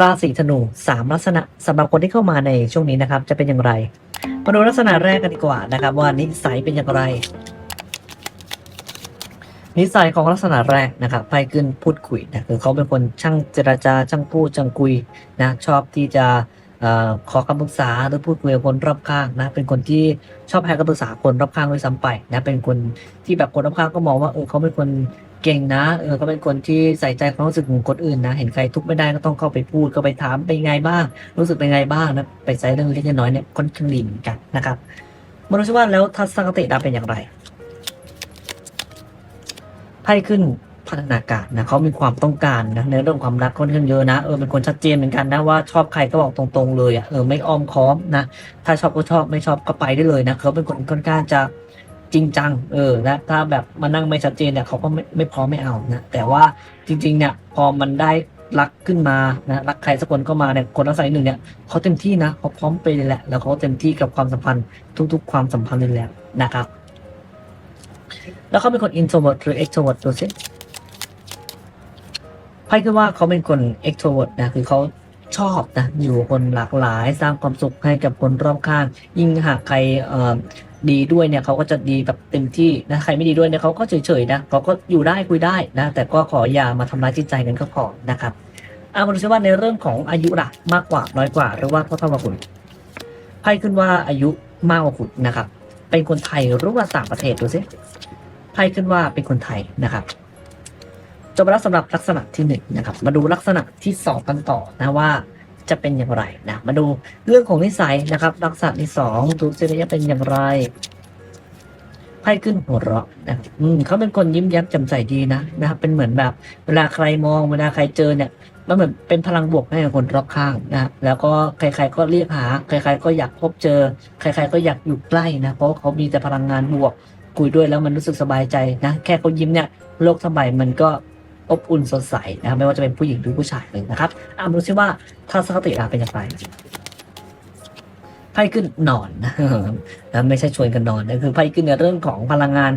ราศีธนูสามลักษณะสำหรับคนที่เข้ามาในช่วงนี้นะครับ จะเป็นอย่างไรมาดูลักษณะแรกกันดีกว่านะครับ ว่านิสัยเป็นอย่างไร นิสัยของลักษณะแรกนะครับไพ่ขึ้นพูดคุยนะคือเขาเป็นคนช่างเจรจาช่างพูดช่างคุยนะชอบที่จะอขอคำปรึกษาหรือพูดคุยกับคนรอบข้างนะเป็นคนที่ชอบให้คำปรึกษาคนรอบข้างด้วยซ้ำไปนะเป็นคนที่แบบคนรอบข้างก็มองว่าเออเขาเป็นคน เก่งนะ เออเขาเป็นคนที่ใส่ใจความรู้สึกของคนอื่นนะ เห็นใครทุกข์ไม่ได้ก็ต้องเข้าไปพูดก็ไปถามเป็นไงบ้าง รู้สึกเป็นไงบ้างนะ ไปใส่เรื่องเล็กน้อยเนี่ยค่อนข้างดีเหมือนกันนะครับมาดูซิว่าแล้วทัศนคติดาเป็นอย่างไร ไพ่ขึ้นพัฒนาการนะเขามีความต้องการนะในเรื่องความรักค่อนข้างเยอะนะเออเป็นคนชัดเจนเหมือนกันนะว่าชอบใครก็บอกตรงๆเลยอะเออไม่อ้อมค้อมนะถ้าชอบก็ชอบไม่ชอบก็ไปได้เลยนะเขาเป็นคนค่อนข้างจะ จริงจังเออนะถ้าแบบมานั่งไม่ชัดเจนเนี่ยเขาก็ไม่ไม่พร้อมไม่เอานะแต่ว่าจริงๆเนี่ยพอมันได้รักขึ้นมานะรักใครสักคนก็มาเนี่ยคนลักษณะหนึ่งเนี่ยเขาเต็มที่นะเขาพร้อมไปเลยแหละแล้วเขาเต็มที่กับความสัมพันธ์ทุก ๆ ความสัมพันธ์เลยแหละนะครับ แล้วเขาเป็นคน introvert หรือ extrovert ดูสิไพ่คือว่าเขาเป็นคน extrovert นะคือเขาชอบนะอยู่คนหลากหลายสร้างความสุขให้กับคนรอบข้าง ยิ่งหากใครเอ่อ ดีด้วยเนี่ยเขาก็จะดีแบบเต็มที่นะใครไม่ดีด้วยเนี่ยเขาก็เฉยๆนะเขาก็อยู่ได้คุยได้นะ แต่ก็ขออย่ามาทำร้ายจิตใจกันก็พอนะครับเอามาดูซิว่าในเรื่องของอายุล่ะมากกว่าน้อยกว่า หรือว่าเท่าๆกับคุณไพ่ขึ้นว่าอายุมากกว่าคุณนะครับ เป็นคนไทยหรือว่าต่างประเทศดูสิไพ่ขึ้นว่าเป็นคนไทยนะครับจบแล้วสำหรับลักษณะที่หนึ่งนะครับ มาดูลักษณะที่สองกันต่อนะว่า จะเป็นอย่างไรนะ มาดูเรื่องของนิสัยนะครับลักษณะที่สองดูสิจะเป็นอย่างไรไพ่ขึ้นหัวเราะนะครับอืมเขาเป็นคนยิ้มแย้มแจ่มใสดีนะนะครับเป็นเหมือนแบบ เวลาใครมองเวลาใครเจอเนี่ยมันเหมือนเป็นพลังบวกให้กับคนรอบข้างนะแล้วก็ใคร ๆ ก็เรียกหา ใคร ๆ ก็อยากพบเจอ ใคร ๆ ก็อยากอยู่ใกล้นะเพราะเขามีแต่พลังงานบวกคุยด้วยแล้วมันรู้สึกสบายใจนะ แค่เขายิ้มเนี่ยโลกทั้งใบมันก็ อบอุ่นสดใสนะครับไม่ว่าจะเป็นผู้หญิงหรือผู้ชายเลยนะครับอ่ามาดูซิว่าทัศนคติเราเป็นอย่างไรไพ่ขึ้นนอนนะนะไม่ใช่ชวนกันนอนนะคือไพ่ขึ้นในเรื่องของพลังงาน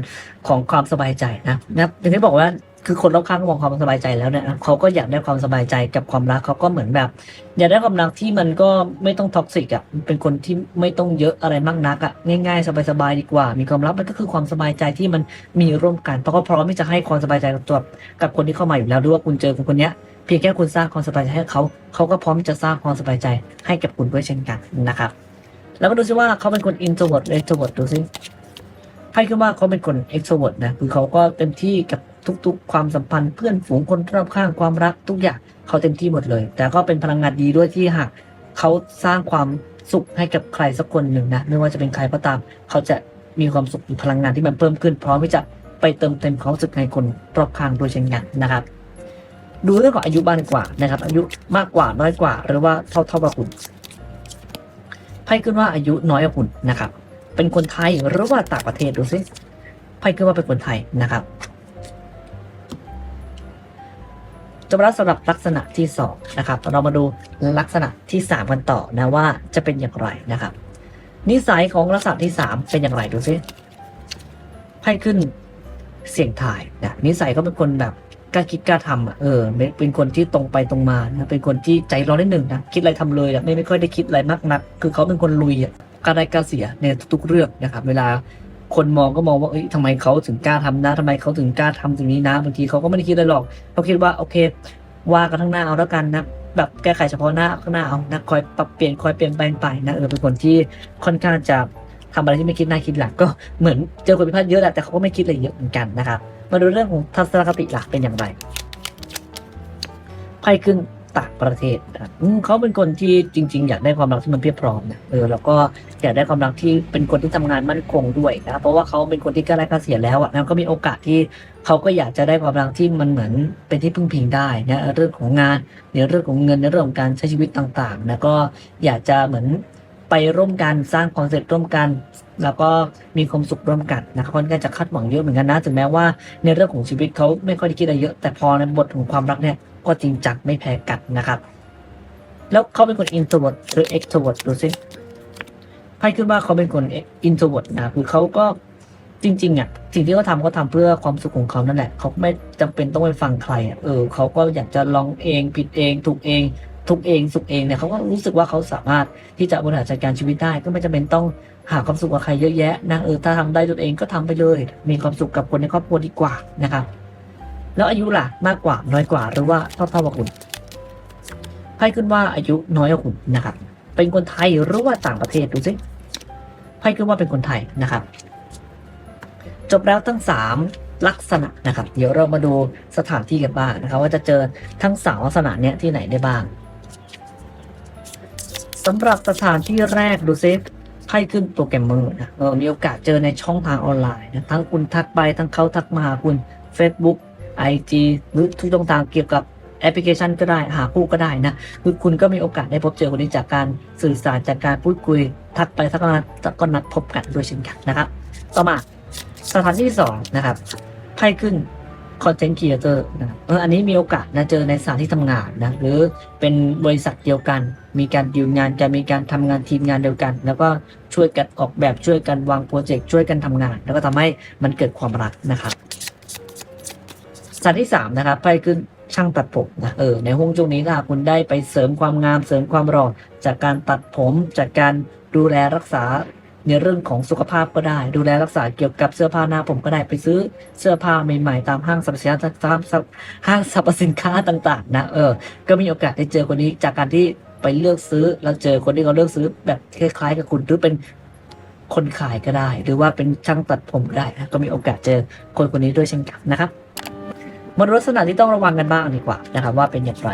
ของความสบายใจนะนะอย่างที่บอกว่า คือคนรอบข้างก็มองความสบายใจแล้วเนี่ยเขาก็อยากได้ความสบายใจกับความรักเขาก็เหมือนแบบ อยากได้ความรักที่มันก็ไม่ต้องท็อกซิกอะเป็นคนที่ไม่ต้องเยอะอะไรมากนักอะง่ายๆ สบายๆดีกว่า มีความรักมันก็คือความสบายใจที่มันมีร่วมกันเพราะเขาพร้อมที่จะให้ความสบายใจกับตัวกับคนที่เข้ามาอยู่แล้วหรือว่าคุณเจอคนคนนี้เพียงแค่คุณสร้างความสบายใจให้เขาเขาก็พร้อมที่จะสร้างความสบายใจให้กับคุณด้วยเช่นกันนะครับแล้วมาดูซิว่าเขาเป็นคน introvert หรือ extrovert ดูซิไพ่ขึ้นว่าเขาเป็นคน extrovert นะคือเขาก็เต็มที่กับ ทุก ๆ ความสัมพันธ์เพื่อนฝูงคนรอบข้างความรักทุกอย่างเขาเต็มที่หมดเลย แต่ก็เป็นพลังงานดีด้วยที่หากเขาสร้างความสุขให้กับใครสักคนหนึ่งนะไม่ว่าจะเป็นใครก็ตาม เขาจะมีความสุขมีพลังงานที่มันเพิ่มขึ้นพร้อมที่จะไปเติมเต็มความรู้สึกให้คนรอบข้างโดยเช่นกันนะครับ ดูเรื่องของอายุบ้างดีกว่านะครับ อายุมากกว่าน้อยกว่า หรือว่าเท่าเท่ากับคุณไพ่ขึ้นว่าอายุน้อยกว่าคุณนะครับ เป็นคนไทยหรือว่าต่างประเทศดูซิไพ่ขึ้นว่าเป็นคนไทยนะครับ จบแล้วสำหรับลักษณะที่สองนะครับ เรามาดูลักษณะที่สามกันต่อนะว่าจะเป็นอย่างไรนะครับ นิสัยของลักษณะที่สามเป็นอย่างไรดูซิไพ่ขึ้นเสียงถ่ายนะนิสัยเขาเป็นคนแบบกล้าคิดกล้าทำอะเออเป็นคนที่ตรงไปตรงมานะเป็นคนที่ใจร้อนนิดหนึ่งนะคิดอะไรทำเลยอะไม่ไม่ค่อยได้คิดอะไรมากนัก คือเขาเป็นคนลุยอะกล้าได้กล้าเสียในทุกๆเรื่องนะครับ เวลา คนมองก็มองว่าเอ้ยทำไมเขาถึงกล้าทำนะทำไมเขาถึงกล้าทำสิ่งนี้นะบางทีเขาก็ไม่ได้คิดอะไรหรอกเขาคิดว่าโอเค ว่ากันข้างหน้าเอาแล้วกันนะแบบแก้ไขเฉพาะหน้าข้างหน้าเอานะคอยปรับเปลี่ยนคอยเปลี่ยนแปลงไปนะเออเป็นคนที่ค่อนข้างจะทำอะไรที่ไม่คิดหน้าคิดหลังก็เหมือนเจอคนผิพาดเยอะแหละแต่เขาก็ไม่คิดอะไรเยอะเหมือนกันนะครับมาดูเรื่องของทัศนคติหลักเป็นอย่างไรไพ่ขึ้น ต่างประเทศนะอืมเขาเป็นคนที่จริง ๆ อยากได้ความรักที่มันเพียบพร้อมนะเออแล้วก็อยากได้ความรักที่เป็นคนที่ทำงานมั่นคงด้วยนะเพราะว่าเขาเป็นคนที่กล้าได้กล้าเสียแล้วอะแล้วก็มีโอกาสที่เขาก็อยากจะได้ความรักที่มันเหมือนเป็นที่พึ่งพิงได้นะเรื่องของงานในเรื่องของเงินในเรื่องของการใช้ชีวิตต่างๆนะก็อยากจะเหมือนไปร่วมกันสร้างคอนเซ็ปต์ร่วมกัน แล้วก็มีความสุขร่วมกันนะครับค่อนข้างจะคาดหวังเยอะเหมือนกันนะถึงแม้ว่าในเรื่องของชีวิตเขาไม่ค่อยได้คิดอะไรเยอะแต่พอในบทของความรักเนี่ย ก็จริงจังไม่แพ้กันนะครับ แล้วเขาเป็นคน introvert หรือ extrovert ดูสิไพ่ขึ้นว่าเขาเป็นคน introvert นะคือเขาก็จริง ๆอะสิ่งที่เขาทำเขาทำเพื่อความสุขของเขานั่นแหละเขาไม่จำเป็นต้องไปฟังใครอะเออเขาก็อยากจะลองเองผิดเองถูกเองทุกเองสุขเองเนี่ยเขาก็รู้สึกว่าเขาสามารถที่จะบริหารจัดการชีวิตได้ก็ไม่จำเป็นต้องหาความสุขกับใครเยอะแยะนะเออถ้าทำได้ตัวเองก็ทำไปเลย มีความสุขกับคนในครอบครัวดีกว่านะครับ แล้วอายุล่ะมากกว่าน้อยกว่าหรือว่าเท่าเท่ากับคุณไพ่ขึ้นว่าอายุน้อยกว่าคุณนะครับ เป็นคนไทยหรือว่าต่างประเทศดูสิไพ่ขึ้นว่าเป็นคนไทยนะครับ จบแล้วทั้งสามลักษณะนะครับ เดี๋ยวเรามาดูสถานที่กันบ้างนะครับ ว่าจะเจอทั้งสามลักษณะเนี้ยที่ไหนได้บ้างสำหรับสถานที่แรกดูซิไพ่ขึ้นโปรแกรมเมอร์นะเออมีโอกาสเจอในช่องทางออนไลน์นะทั้งคุณทักไปทั้งเขาทักมาหาคุณ Facebook IG หรือทุกช่องทางเกี่ยวกับแอปพลิเคชันก็ได้หาคู่ก็ได้นะคือคุณก็มีโอกาสได้พบเจอคนนี้จากการสื่อสารจากการพูดคุย ทักไปทักมาก็นัดพบกันด้วยเช่นกันนะครับ ต่อมาสถานที่ที่สองนะครับไพ่ขึ้นคอนเทนต์ครีเอเตอร์นะครับเอออันนี้มีโอกาสนะเจอในสถานที่ทำงานนะหรือเป็นบริษัทเดียวกัน มีการดีลงานกันมีการทำงานทีมงานเดียวกัน แล้วก็ช่วยกันออกแบบช่วยกันวางโปรเจกต์ช่วยกันทำงาน แล้วก็ทำให้มันเกิดความรักนะครับ สถานที่สามนะครับไพ่ขึ้นช่างตัดผมนะเออในห้องช่วงนี้ถ้าคุณได้ไปเสริมความงามเสริมความหล่อจากการตัดผมจากการดูแลรักษาในเรื่องของสุขภาพก็ได้ ดูแลรักษาเกี่ยวกับเสื้อผ้าหน้าผมก็ได้ไปซื้อเสื้อผ้าใหม่ๆ ตามห้างสรรพสินค้าตามห้างสรรพสินค้าต่างๆนะเออก็มีโอกาสได้เจอคนนี้จากการที่ไปเลือกซื้อแล้วเจอคนที่เขาเลือกซื้อแบบคล้ายๆ กับคุณหรือเป็นคนขายก็ได้ หรือว่าเป็นช่างตัดผมก็ได้นะก็มีโอกาสเจอคนคนนี้ด้วยเช่นกันนะครับ มาดูลักษณะที่ต้องระวังกันบ้างดีกว่านะครับว่าเป็นอย่างไร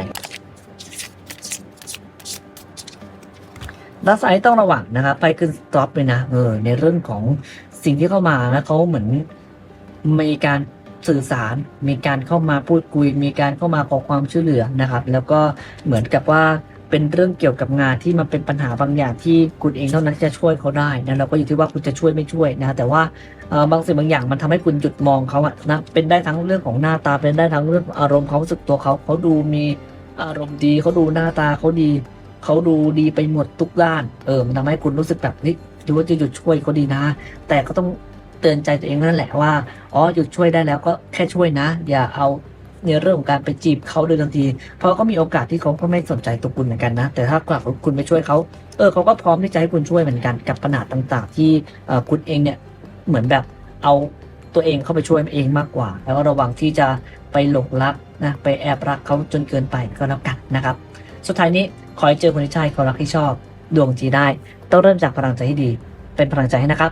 ลักษณะที่ต้องระวังนะครับ ไปขึ้นสต็อปเลยนะเออในเรื่องของสิ่งที่เข้ามานะเขาเหมือนมีการสื่อสารมีการเข้ามาพูดคุย มีการเข้ามาขอความช่วยเหลือนะครับ แล้วก็เหมือนกับว่า เป็นเรื่องเกี่ยวกับงานที่มันเป็นปัญหาบางอย่างที่คุณเองเท่านั้นที่จะช่วยเขาได้นะเราก็อยู่ที่ว่าคุณจะช่วยไม่ช่วยนะแต่ว่าบางสิ่งบางอย่างมันทำให้คุณหยุดมองเขาอะนะเป็นได้ทั้งเรื่องของหน้าตาเป็นได้ทั้งเรื่องอารมณ์เขาสึกตัวเขาเขาดูมีอารมณ์ดีเขาดูหน้าตาเขาดีเขาดูดีไปหมดทุกด้าน เออมันทำให้คุณรู้สึกแบบนี้หรือว่าจะหยุดช่วยเขาดีนะ แต่ก็ต้องเตือนใจตัวเองนั่นแหละว่าอ๋อหยุดช่วยได้แล้วก็แค่ช่วยนะ อย่าเอา ในเรื่องของการไปจีบเขาโดยทันที เพราะก็มีโอกาสที่เขาก็ไม่สนใจตัวคุณเหมือนกันนะ แต่ถ้ากลับคุณไปช่วยเขาเออเขาก็พร้อมที่จะให้คุณช่วยเหมือนกันกับปัญหาต่าง ๆ ที่คุณเองเนี่ยเหมือนแบบเอาตัวเองเข้าไปช่วยเองมากกว่า แล้วก็ระวังที่จะไปหลงรักนะไปแอบรักเขาจนเกินไปก็แล้วกันนะครับ สุดท้ายนี้ขอให้เจอคนที่ใช่คนรักที่ชอบ ดวงจีได้ ต้องเริ่มจากพลังใจที่ดี เป็นพลังใจให้นะครับ